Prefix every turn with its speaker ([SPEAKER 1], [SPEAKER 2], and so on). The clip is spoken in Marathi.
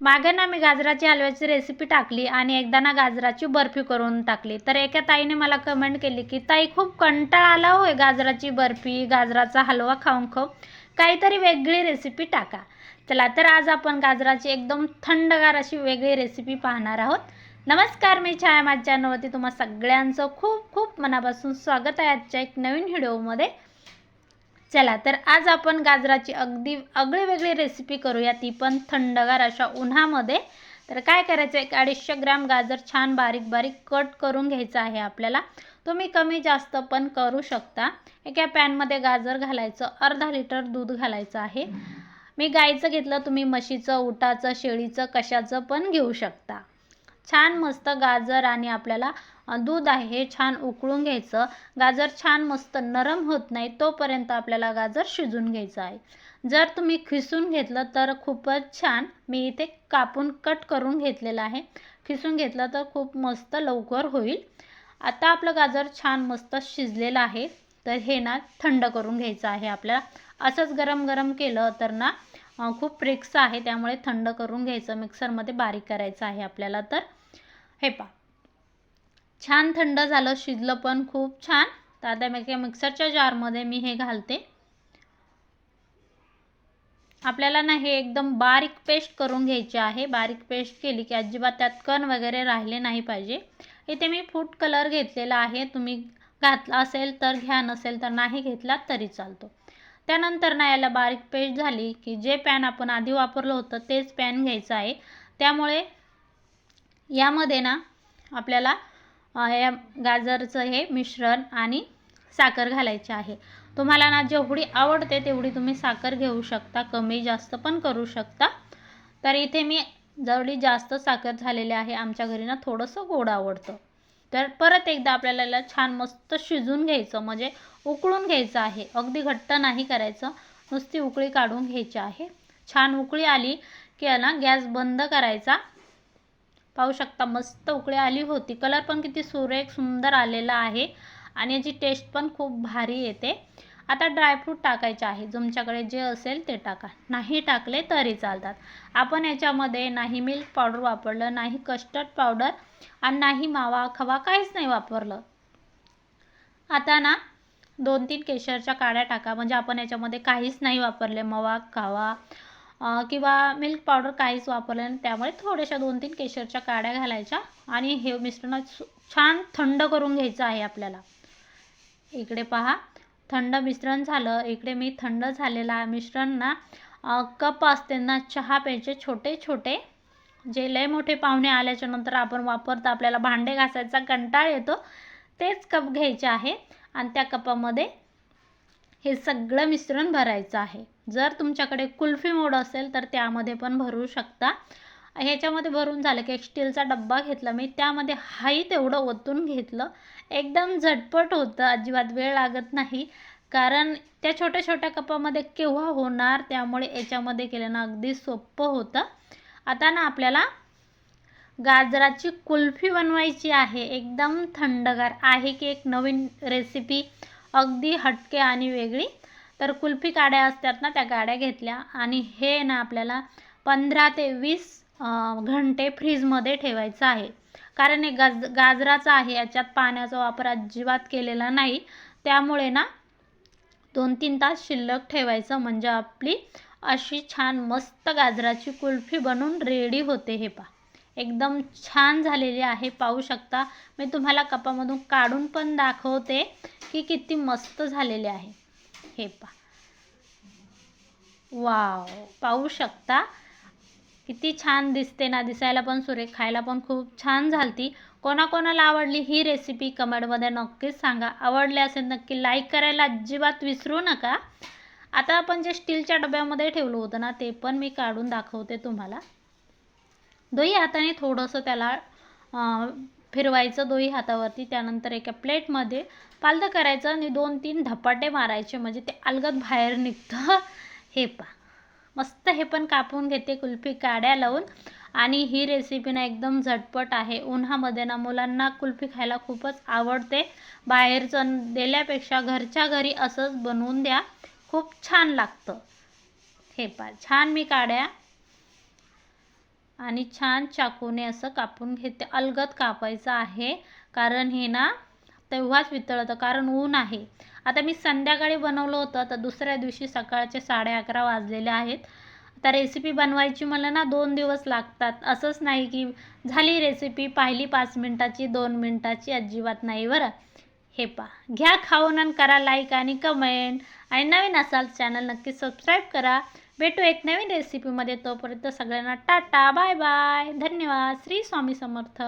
[SPEAKER 1] मागे ना मी गाजराची हलव्याची रेसिपी टाकली आणि एकदा ना गाजराची बर्फी करून टाकली. तर एका ताईने मला कमेंट केली की ताई खूप कंटाळा आला होय गाजराची बर्फी गाजराचा हलवा खाऊन खाऊ काहीतरी वेगळी रेसिपी टाका. चला तर आज आपण गाजराची एकदम थंडगार अशी वेगळी रेसिपी पाहणार आहोत. नमस्कार मी छाया. माझ्या चॅनलवरती तुम्हा सगळ्यांचं खूप खूप मनापासून स्वागत आहे आजच्या एक नवीन व्हिडिओमध्ये चला तर आज आपण गाजराची अगदी आगळी वेगळी रेसिपी करूया. ती पण थंडगार अशा उन्हामध्ये. तर काय करायचं? एक अडीचशे ग्रॅम गाजर छान बारीक बारीक कट करून घ्यायचं आहे आपल्याला. तुम्ही कमी जास्त पण करू शकता. एका पॅनमध्ये गाजर घालायचं अर्धा लिटर दूध घालायचं आहे. मी गाईचं घेतलं तुम्ही म्हशीचं उटाचं शेळीचं कशाचं पण घेऊ शकता. छान मस्त गाजर आणि आपल्याला दूध आहे हे छान उकळून घ्यायचं. गाजर छान मस्त नरम होत नाही तोपर्यंत आपल्याला गाजर शिजून घ्यायचं आहे. जर तुम्ही खिसून घेतलं तर खूपच छान. मी इथे कापून कट करून घेतलेलं आहे. खिसून घेतलं तर खूप मस्त लवकर होईल. आता आपलं गाजर छान मस्त शिजलेलं आहे. तर हे ना थंड करून घ्यायचं आहे आपल्याला. असंच गरम गरम केलं तर ना खूप रिक्स आहे त्यामुळे थंड करून घ्यायचं. मिक्सरमध्ये बारीक करायचं आहे आपल्याला तर. हे पा छान थंड झालं शिजलं पण खूप छान. तर आता मी मिक्सरच्या जारमध्ये मी हे घालते. आपल्याला ना हे एकदम बारीक पेस्ट करून घ्यायचे आहे. बारीक पेस्ट केली की अजिबात त्यात कण वगैरे राहिले नाही पाहिजे. इथे मी फूड कलर घेतलेला आहे. तुम्ही घातला असेल तर घ्या नसेल तर नाही घेतला तरी चालतो. त्यानंतर ना याला बारीक पेस्ट झाली की जे पॅन आपण आधी वापरलं होतं तेच पॅन घ्यायचं आहे. त्यामुळे यामध्ये ना आपल्याला या गाजरचं हे मिश्रण आणि साखर घालायचे आहे. तुम्हाला ना जेवढी आवडते तेवढी तुम्ही साखर घेऊ शकता कमी जास्त पण करू शकता. तर इथे मी जेवढी जास्त साखर झालेली आहे आमच्या घरी ना थोडंसं गोड आवडतं. तर परत एकदा आपल्याला छान मस्त शिजून घ्यायचं म्हणजे उकळून घ्यायचं आहे. अगदी घट्ट नाही करायचं नुसती उकळी काढून घ्यायची आहे. छान उकळी आली की ना गॅस बंद करायचा. पाहू शकता मस्त उकळी आली होती. कलर पण किती सुरेख सुंदर आलेला आहे. आणि याची टेस्ट पण खूप भारी येते. आता ड्रायफ्रूट टाकायचे आहे. तुमच्याकडे जे असेल ते टाका. नाही टाकले तरी चालतात. आपण याच्यामध्ये नाही मिल्क पावडर वापरलं नाही कस्टर्ड पावडर आणि नाही मावा खवा काहीच नाही वापरलं. आता ना दोन तीन केशरच्या काड्या टाका. म्हणजे आपण याच्यामध्ये काहीच नाही वापरले. मवा खावा किंवा मिल्क पावडर काहीच वापरलं नाही. त्यामुळे थोड्याशा दोन तीन केशरच्या काड्या घालायच्या आणि हे मिश्रण छान थंड करून घ्यायचं आहे आपल्याला. इकडे पहा. थंड मिश्रण झालं. इकडे मी थंड झालेला मिश्रण ना कप असते ना चहा प्यायचे छोटे छोटे. जे लय मोठे पाहुणे आल्याच्यानंतर आपण वापरतो आपल्याला भांडे घासायचा कंटाळ येतो तेच कप घ्यायचे आहे. आणि त्या कपामध्ये हे सगळं मिश्रण भरायचं आहे. जर तुमच्याकडे कुल्फी मोड असेल तर त्यामध्ये पण भरू शकता. ह्याच्यामध्ये भरून झालं की एक स्टीलचा डब्बा घेतला. मी त्यामध्ये हाही तेवढं ओतून घेतलं. एकदम झटपट होतं. अजिबात वेळ लागत नाही. कारण त्या छोट्या छोट्या कपामध्ये केव्हा होणार त्यामुळे याच्यामध्ये केलं ना अगदी सोपं होतं. आता ना आपल्याला गाजराची कुल्फी बनवायची आहे. एकदम थंडगार आहे की एक नवीन रेसिपी अगदी हटके आणि वेगळी. तर कुल्फी काड्या असतात ना त्या गाड्या घेतल्या. आणि हे ना आपल्याला पंधरा ते वीस घंटे फ्रीजमध्ये ठेवायचं आहे. कारण हे गाज गाजराचं आहे याच्यात पाण्याचा वापर अजिबात केलेला नाही. त्यामुळे ना दोन तीन तास शिल्लक ठेवायचं. म्हणजे आपली अशी छान मस्त गाजराची कुल्फी बनून रेडी होते हे पा एकदम छान झालेली आहे. पाहू शकता. मी तुम्हाला कपामधून काढून पण दाखवते की किती मस्त झालेले आहे. हे पा वाव पाहू शकता. किती छान दिसते ना दिसायला पण सुरेख खायला पण खूप छान झालती. कोणाकोणाला आवडली ही रेसिपी कमेंटमध्ये नक्कीच सांगा. आवडली असेल नक्की लाईक करायला अजिबात विसरू नका. आता आपण जे स्टीलच्या डब्यामध्ये ठेवलं होतं ना ते पण मी काढून दाखवते तुम्हाला. दोही हाताने थोडंसं त्याला फिरवायचं दोही हातावरती त्यानंतर एका प्लेटमध्ये पालदं करायचं आणि दोन तीन धपाटे मारायचे. म्हणजे ते अलगद बाहेर निघतं. हे पा मस्त हे पण कापून घेते कुल्फी काड्या लावून. आणि ही रेसिपी ना एकदम झटपट आहे. उन्हामध्ये ना मुलांना कुल्फी खायला खूपच आवडते. बाहेरचं दिल्यापेक्षा घरच्या घरी असंच बनवून द्या. खूप छान लागतं. हे पा छान मी काड्या आणि छान चाकूने असं कापून घेते. अलगद कापायचं आहे. कारण हे ना तेव्हाच वितळतं. कारण ऊन आहे. आता मी संध्याकाळी बनवलं होतं. तर दुसऱ्या दिवशी सकाळचे साडे अकरा वाजलेले आहेत. आता रेसिपी बनवायची मला ना दोन दिवस लागतात. असंच नाही की झाली रेसिपी पाहिली पाच मिनटाची दोन मिनटाची अजिबात नाही बरं. हे पा घ्या खाऊन आणि करा लाईक आणि कमेंट आणि नवीन असाल चॅनल नक्की सबस्क्राईब करा. भेटू एक नवीन रेसिपीमध्ये तोपर्यंत सगळ्यांना टाटा बाय बाय. धन्यवाद. श्री स्वामी समर्थ.